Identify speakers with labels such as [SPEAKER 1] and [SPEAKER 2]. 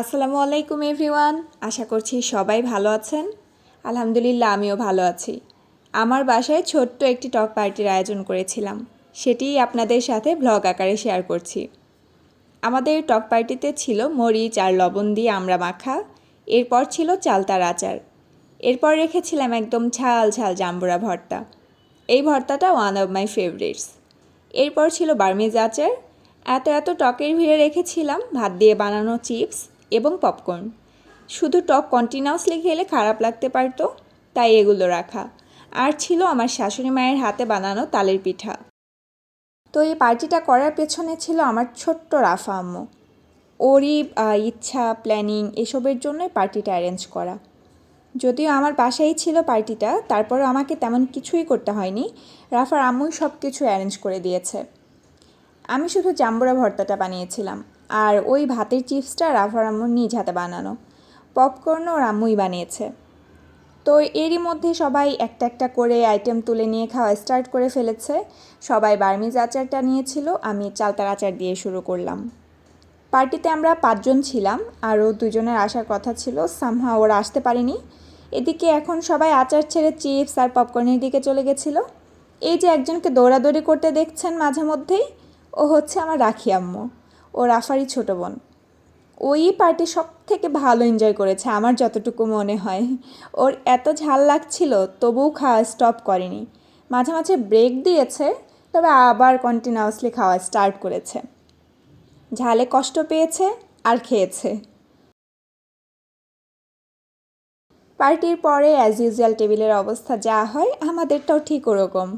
[SPEAKER 1] আসসালামু আলাইকুম, এভরিওয়ান। আশা করছি সবাই ভালো আছেন। আলহামদুলিল্লাহ, আমিও ভালো আছি। আমার বাসায় ছোট্ট একটি টক পার্টির আয়োজন করেছিলাম। সেটিই আপনাদের সাথে ব্লগ আকারে শেয়ার করছি। আমাদের টক পার্টিতে ছিল মরিচ আর লবণ দিয়ে আমরা মাখা। এরপর ছিল চালতার আচার। এরপর রেখেছিলাম একদম ঝাল ঝাল জাম্বুরা ভর্তা। এই ভর্তাটা ওয়ান অফ মাই ফেভারিটস এরপর ছিল বার্মিজ আচার। এত এত টকের ভিড়ে রেখেছিলাম। ভাত দিয়ে বানানো চিপস। এবং পপকর্ন। শুধু টক কন্টিনিউসলি খেলে খারাপ লাগতে পারতো, তাই এগুলো রাখা। আর ছিল আমার শাশুড়ি মায়ের হাতে বানানো তালের পিঠা। তো এই পার্টিটা করার পেছনে ছিল আমার ছোট্ট রাফা আম্মু। ওরই ইচ্ছা, প্ল্যানিং এসবের জন্যই পার্টিটা অ্যারেঞ্জ করা। যদিও আমার বাসায় ছিল পার্টিটা, তারপরও আমাকে তেমন কিছুই করতে হয়নি। রাফার আম্মুই সব কিছু অ্যারেঞ্জ করে দিয়েছে। আমি শুধু জাম্বুরা ভর্তাটা বানিয়েছিলাম। আর ওই ভাতের চিপসটা রাফার আম্মুর নিজ হাতে বানানো। পপকর্নও ওর আম্মুই বানিয়েছে। তো এরই মধ্যে সবাই একটা একটা করে আইটেম তুলে নিয়ে খাওয়া স্টার্ট করে ফেলেছে। সবাই বার্মিজ আচারটা নিয়েছিল, আমি চালতার আচার দিয়ে শুরু করলাম। পার্টিতে আমরা পাঁচজন ছিলাম, আরও দুজনের আসার কথা ছিল সামহা ওরা আসতে পারেনি। এদিকে এখন সবাই আচার ছেড়ে চিপস আর পপকর্নের দিকে চলে গেছিল। এই যে একজনকে দৌড়াদৌড়ি করতে দেখছেন মাঝে মধ্যেই, ও হচ্ছে আমার রাখি আম্মু। ও রাফারই ছোটো বোন। ওই পার্টি সব থেকে ভালো এনজয় করেছে, আমার যতটুকু মনে হয়। ওর এত ঝাল লাগছিল, তবুও খাওয়া স্টপ করেনি। মাঝে মাঝে ব্রেক দিয়েছে, তবে আবার কন্টিনিউয়াসলি খাওয়া স্টার্ট করেছে। ঝালে কষ্ট পেয়েছে আর খেয়েছে। পার্টির পরে অ্যাজ ইউজুয়াল টেবিলের অবস্থা যা হয়, আমাদেরটাও ঠিক ওরকম।